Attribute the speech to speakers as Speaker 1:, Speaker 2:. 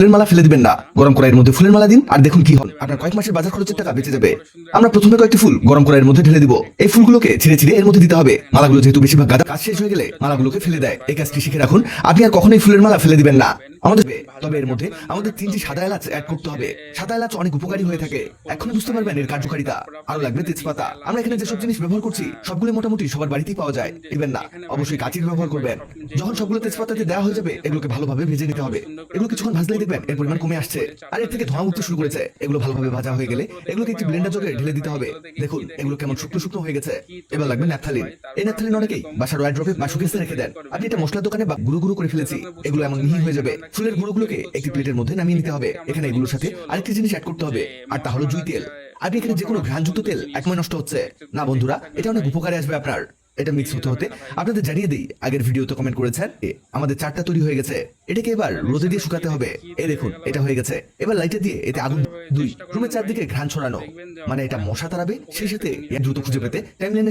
Speaker 1: ফুলের মালা ফেলে দিবেন না। গরম কড়াইয়ের মধ্যে ফুলের মালা দিন আর দেখুন কি হল আপনার কয়েক মাসের বাজার খরচের টাকা বেঁচে যাবে। আমরা প্রথমে কয়েকটি ফুল গরম কড়াইয়ের মধ্যে ঢেলে দিব। এই ফুলগুলোকে ছিঁড়ে ছিঁড়ে এর মধ্যে দিতে হবে। মালাগুলো যেহেতু বেশিরভাগ গাদা, কাজ শেষ হয়ে গেলে মালাগুলোকে ফেলে দেয়। এই কাজটি শিখে রাখুন। আপনি আর কখনোই ফুলের মালা ফেলে দিবেন না। আমাদের তবে এর মধ্যে আমাদের তিনটি সাদা এলাচ অ্যাড করতে হবে। সাদা এলাচ অনেক উপকারী হয়ে থাকে। এখনই বুঝতে পারবেন এর কার্যকারিতা। আরও লাগবে তেজপাতা। আমরা এখানে যেসব জিনিস ব্যবহার করছি সবগুলো মোটামুটি সবার বাড়িতেই পাওয়া যায়। দিবেন না। অবশ্যই কাঁচির ব্যবহার করবেন। যখন সবগুলো তেজপাতা দিয়ে দেওয়া হয়ে যাবে, এগুলোকে ভালোভাবে ভেজে নিতে হবে। এগুলো কিছুক্ষণ ভাজলেই দেখবেন এর পরিমাণ কমে আসছে। আর এর থেকে ধোঁয়া উঠতে শুরু করেছে। এগুলো ভালোভাবে ভাজা হয়ে গেলে এগুলোকে একটি ব্লেন্ডার জগে ঢেলে দিতে হবে। দেখুন, এগুলো কেমন শুকনো শুকনো হয়ে গেছে। এবার লাগবে ন্যাপথালিন এই ন্যাপথালিন অনেকেই বাসার ওয়াইড্রপে বা শুকেসে রেখে দেন। আপনি এটা মশলার দোকানে বা গুঁড়ো গুঁড়ো করে ফেলেছি। এগুলো এমন মিহি হয়ে যাবে। ফুলের গুঁড়োগুলোকে একটি প্লেটের মধ্যে নামিয়ে নিতে হবে। এখানে এগুলোর সাথে আরেকটি জিনিস অ্যাড করতে হবে। আর তা হলো জুই তেল। আপনি এখানে যে কোনো ঘ্রাণযুক্ত তেল একময় নষ্ট হচ্ছে। না বন্ধুরা এটা অনেক উপকারে আসবে আপনার। এটা মিক্স হতে হতে। আপনাদের জানিয়ে দিই আগের ভিডিওতে কমেন্ট করেছেন আমাদের চারটা তৈরি হয়ে গেছে। এটাকে এবার রোদে দিয়ে শুকাতে হবে। এই দেখুন এটা হয়ে গেছে। এবার লাইটে দিয়ে এতে আগুন দুই। রুমের চারদিকে ঘ্রাণ ছড়ানো। মানে এটা মশা তাড়াবে সেই সাথে দ্রুত খুঁজে পেতে টাইমলাইনে